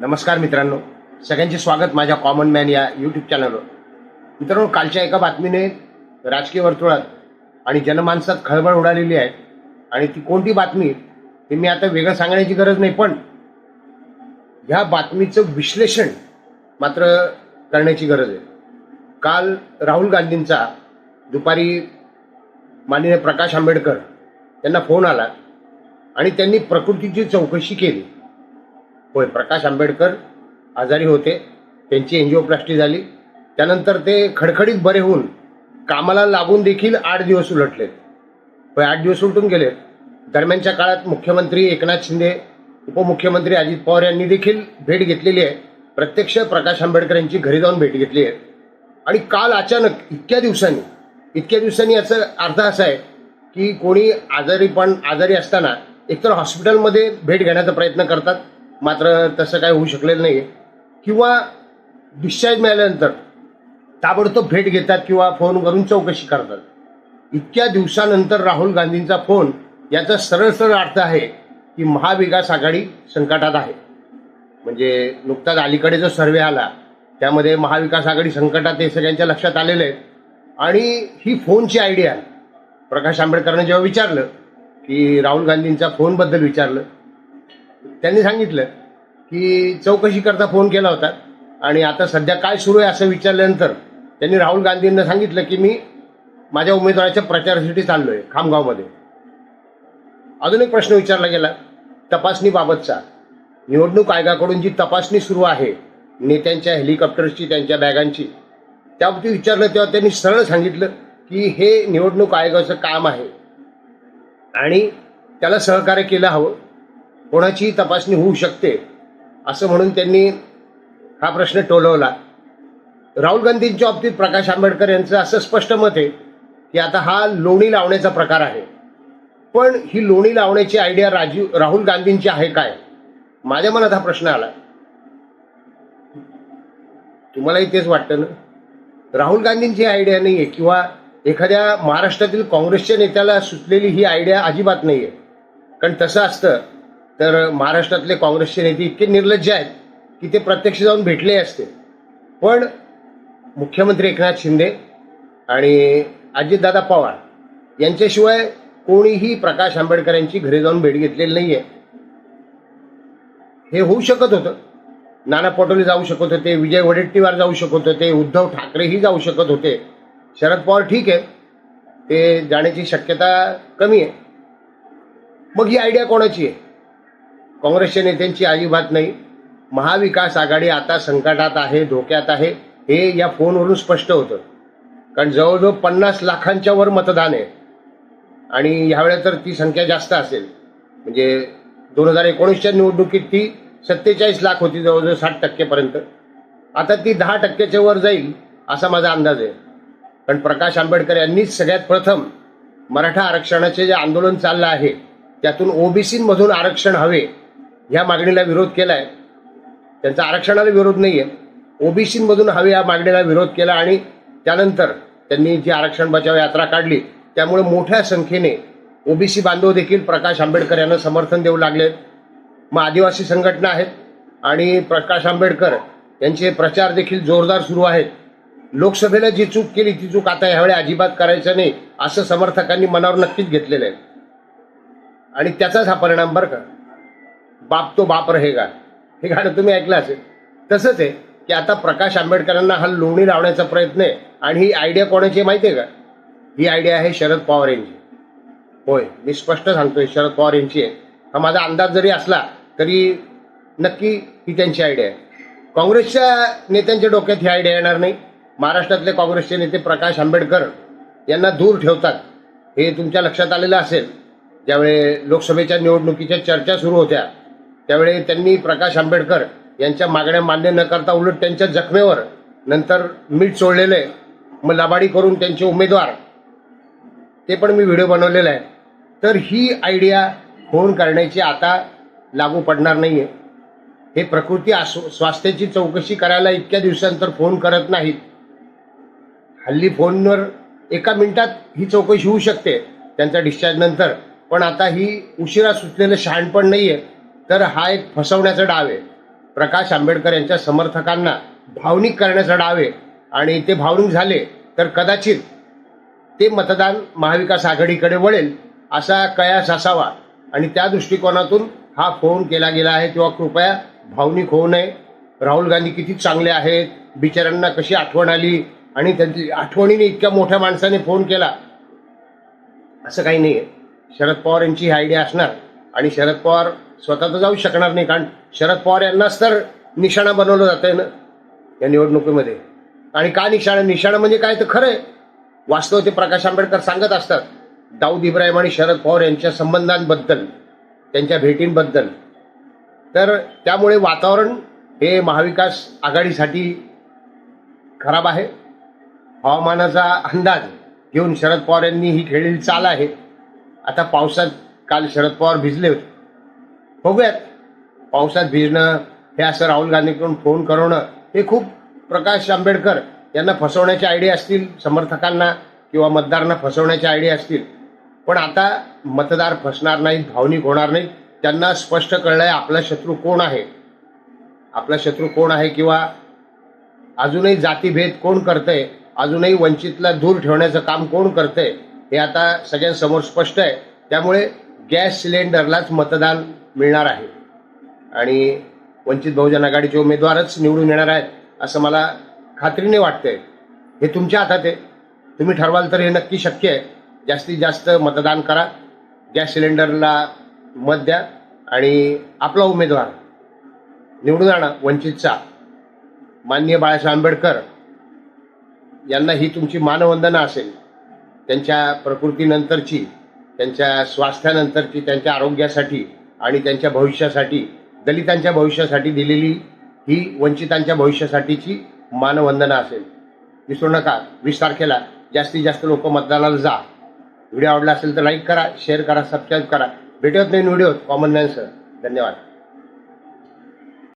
नमस्कार मित्रांनो. सगळ्यांचे स्वागत माझ्या कॉमन मॅन या यूट्यूब चॅनलवर मित्रांनो कालच्या एका बातमीने राजकीय वर्तुळात आणि जनमानसात खळबळ उडालेली आहे. आणि ती कोणती बातमी हे मी आता वेगळं सांगण्याची गरज नाही पण ह्या बातमीचं विश्लेषण मात्र करण्याची गरज आहे. काल राहुल गांधींचा दुपारी माननीय प्रकाश आंबेडकर त्यांना फोन आला आणि त्यांनी प्रकृतीची चौकशी केली. होय प्रकाश आंबेडकर आजारी होते त्यांची एन्जिओप्लास्टी झाली. त्यानंतर ते खडखडीत बरे होऊन कामाला लागून देखील आठ दिवस उलटले. होय आठ दिवस उलटून गेले. दरम्यानच्या काळात मुख्यमंत्री एकनाथ शिंदे उपमुख्यमंत्री अजित पवार यांनी देखील भेट घेतलेली आहे. प्रत्यक्ष प्रकाश आंबेडकर यांची घरी जाऊन भेट घेतली आहे. आणि काल अचानक इतक्या दिवसांनी इतक्या दिवसांनी याचा अर्थ असा आहे की कोणी आजारी पण आजारी असताना एकतर हॉस्पिटलमध्ये भेट घेण्याचा प्रयत्न करतात मात्र तसं काय होऊ शकलेलं नाही किंवा डिस्चार्ज मिळाल्यानंतर ताबडतोब भेट घेतात किंवा फोनवरून चौकशी करतात. इतक्या दिवसानंतर राहुल गांधींचा फोन याचा सरळ सरळ अर्थ आहे की महाविकास आघाडी संकटात आहे. म्हणजे नुकताच अलीकडे जो सर्वे आला त्यामध्ये महाविकास आघाडी संकटात हे सगळ्यांच्या लक्षात आलेलं आहे. आणि ही फोनची आयडिया प्रकाश आंबेडकरांनी जेव्हा विचारलं की राहुल गांधींच्या फोनबद्दल विचारलं त्यांनी सांगितलं की चौकशी करता फोन केला होता. आणि आता सध्या काय सुरू आहे असं विचारल्यानंतर त्यांनी राहुल गांधींना सांगितलं की मी माझ्या उमेदवाराच्या प्रचारासाठी चाललोय खामगावमध्ये. अजून एक प्रश्न विचारला गेला तपासणीबाबतचा निवडणूक आयोगाकडून जी तपासणी सुरू आहे नेत्यांच्या हेलिकॉप्टर्सची त्यांच्या बॅगांची त्याबाबतीत विचारलं तेव्हा त्यांनी सरळ सांगितलं की हे निवडणूक आयोगाचं काम आहे. आणि त्याला सहकार्य केलं हवं. कोणाचीही तपासणी होऊ शकते असं म्हणून त्यांनी हा प्रश्न टोलवला. राहुल गांधींच्या बाबतीत प्रकाश आंबेडकर यांचं असं स्पष्ट मत आहे की आता हा लोणी लावण्याचा प्रकार आहे. पण ही लोणी लावण्याची आयडिया राजीव राहुल गांधींची आहे काय? माझ्या मनात हा प्रश्न आला तुम्हालाही तेच वाटतं ना? राहुल गांधींची आयडिया नाही आहे किंवा एखाद्या महाराष्ट्रातील काँग्रेसच्या नेत्याला सुचलेली ही आयडिया अजिबात नाही आहे कारण तसं असतं तर महाराष्ट्रातले काँग्रेसचे नेते इतके निर्लज्ज आहेत की ते प्रत्यक्ष जाऊन भेटले असते. पण मुख्यमंत्री एकनाथ शिंदे आणि अजितदादा पवार यांच्याशिवाय कोणीही प्रकाश आंबेडकर यांची घरी जाऊन भेट घेतलेली नाही आहे हे होऊ शकत होतं. नाना पटोले जाऊ शकत होते विजय वडेट्टीवार जाऊ शकत होते उद्धव ठाकरेही जाऊ शकत होते. शरद पवार ठीक आहे. ते जाण्याची शक्यता कमी आहे. मग ही आयडिया कोणाची आहे? काँग्रेसच्या नेत्यांची अजिबात नाही. महाविकास आघाडी आता संकटात आहे धोक्यात आहे हे या फोनवरून स्पष्ट होतं. कारण जवळजवळ पन्नास लाखांच्या वर मतदान आहे. आणि ह्यावेळेला तर ती संख्या जास्त असेल. म्हणजे दोन हजार एकोणीसच्या निवडणुकीत ती सत्तेचाळीस लाख होती जवळजवळ साठ टक्केपर्यंत. आता ती दहा टक्क्याच्या वर जाईल असा माझा अंदाज आहे. कारण प्रकाश आंबेडकर यांनीच सगळ्यात प्रथम मराठा आरक्षणाचे जे आंदोलन चाललं आहे त्यातून ओबीसीमधून आरक्षण हवे ह्या मागणीला विरोध केला आहे त्यांचा आरक्षणाला विरोध नाही आहे ओबीसीमधून हवे या मागणीला विरोध केला आणि त्यानंतर त्यांनी जी आरक्षण बचाव यात्रा काढली त्यामुळे मोठ्या संख्येने ओबीसी बांधव देखील प्रकाश आंबेडकर यांना समर्थन देऊ लागले. मग आदिवासी संघटना आहेत आणि प्रकाश आंबेडकर यांचे प्रचार देखील जोरदार सुरू आहेत. लोकसभेला जी चूक केली ती चूक आता ह्यावेळी अजिबात करायचं नाही असं समर्थकांनी मनावर नक्कीच घेतलेलं आहे. आणि त्याचाच हा परिणाम बरं का. बाप तो बाप रहेगा हे गाणं तुम्ही ऐकलं असेल. तसंच आहे की आता प्रकाश आंबेडकरांना हा लोणी लावण्याचा प्रयत्न आहे. आणि ही आयडिया कोणाची आहे माहिती आहे का? ही आयडिया आहे शरद पवार यांची. होय मी स्पष्ट सांगतोय शरद पवार यांची आहे. हा माझा अंदाज जरी असला तरी नक्की ही त्यांची आयडिया आहे. काँग्रेसच्या नेत्यांच्या डोक्यात ही आयडिया येणार नाही. महाराष्ट्रातले काँग्रेसचे नेते प्रकाश आंबेडकर यांना दूर ठेवतात. हे तुमच्या लक्षात आलेलं असेल. ज्यावेळी लोकसभेच्या निवडणुकीच्या चर्चा सुरू होत्या त्यावेळी त्यांनी प्रकाश आंबेडकर यांच्या मागण्या मान्य न करता उलट त्यांच्या जखमेवर नंतर मीठ सोडलेले मग लबाडी करून त्यांचे उमेदवार ते पण मी व्हिडिओ बनवलेला आहे. तर ही आयडिया फोन करण्याची आता लागू पडणार नाही आहे हे प्रकृती आसो स्वास्थ्याची चौकशी करायला इतक्या दिवसानंतर फोन करत नाहीत. हल्ली फोनवर एका मिनिटात ही चौकशी होऊ शकते त्यांचा डिस्चार्ज नंतर. पण आता ही उशिरा सुचलेलं शहाणपण नाही आहे तर हा एक फसवण्याचा डाव आहे. प्रकाश आंबेडकर यांच्या समर्थकांना भावनिक करण्याचा डाव आहे. आणि ते भावनिक झाले तर कदाचित ते मतदान महाविकास आघाडीकडे वळेल असा कयास असावा. आणि त्या दृष्टिकोनातून हा फोन केला गेला आहे किंवा कृपया भावनिक होऊ नये. राहुल गांधी किती चांगले आहेत बिचाऱ्यांना कशी आठवण आली आणि त्यांची आठवणीने इतक्या मोठ्या माणसाने फोन केला? असं काही नाही आहे शरद पवार यांची ही आयडिया असणार. आणि शरद पवार स्वतः तर जाऊ शकणार नाही. कारण शरद पवार यांनाच तर निशाणा बनवलं जात आहे ना या निवडणुकीमध्ये. आणि का निशाणा? निशाणा म्हणजे काय तर खरं आहे. वास्तव ते प्रकाश आंबेडकर सांगत असतात दाऊद इब्राहिम आणि शरद पवार यांच्या संबंधांबद्दल त्यांच्या भेटींबद्दल. तर त्यामुळे वातावरण हे महाविकास आघाडीसाठी खराब आहे. हवामानाचा अंदाज घेऊन शरद पवार यांनी ही खेळलेली चाल आहे. आता पावसात काल शरद पवार भिजले होते. बघूयात. पावसात भिजणं हे असं राहुल गांधीकडून फोन करवणं हे खूप प्रकाश आंबेडकर यांना फसवण्याचे आयडिया असतील समर्थकांना किंवा मतदारांना फसवण्याचे आयडिया असतील. पण आता मतदार फसणार नाहीत भावनिक होणार नाहीत. त्यांना स्पष्ट कळलंय आपला शत्रू कोण आहे? आपला शत्रू कोण आहे किंवा अजूनही जातीभेद कोण करतंय? अजूनही वंचितला दूर ठेवण्याचं काम कोण करतंय? हे आता सगळ्यांसमोर स्पष्ट आहे. त्यामुळे गॅस सिलेंडरलाच मतदान मिळणार आहे. आणि वंचित बहुजन आघाडीचे उमेदवारच निवडून येणार आहेत असं मला खात्रीने वाटतंय. हे तुमच्या हातात आहे. तुम्ही ठरवाल तर हे नक्की शक्य आहे. जास्तीत जास्त मतदान करा. गॅस सिलेंडरला मत द्या आणि आपला उमेदवार निवडून आणा वंचितचा. माननीय बाळासाहेब आंबेडकर यांना ही तुमची मानवंदना असेल. त्यांच्या प्रकृतीनंतरची त्यांच्या स्वास्थ्यानंतरची त्यांच्या आरोग्यासाठी आणि त्यांच्या भविष्यासाठी दलितांच्या भविष्यासाठी दिलेली ही वंचितांच्या भविष्यासाठीची मानवंदना असेल. विसरू नका. वीस तारखेला जास्तीत जास्त लोक मतदानाला जा. व्हिडिओ आवडला असेल तर लाईक करा शेअर करा सबस्क्राईब करा. भेटत नाही व्हिडिओ कॉमन मॅनसर धन्यवाद.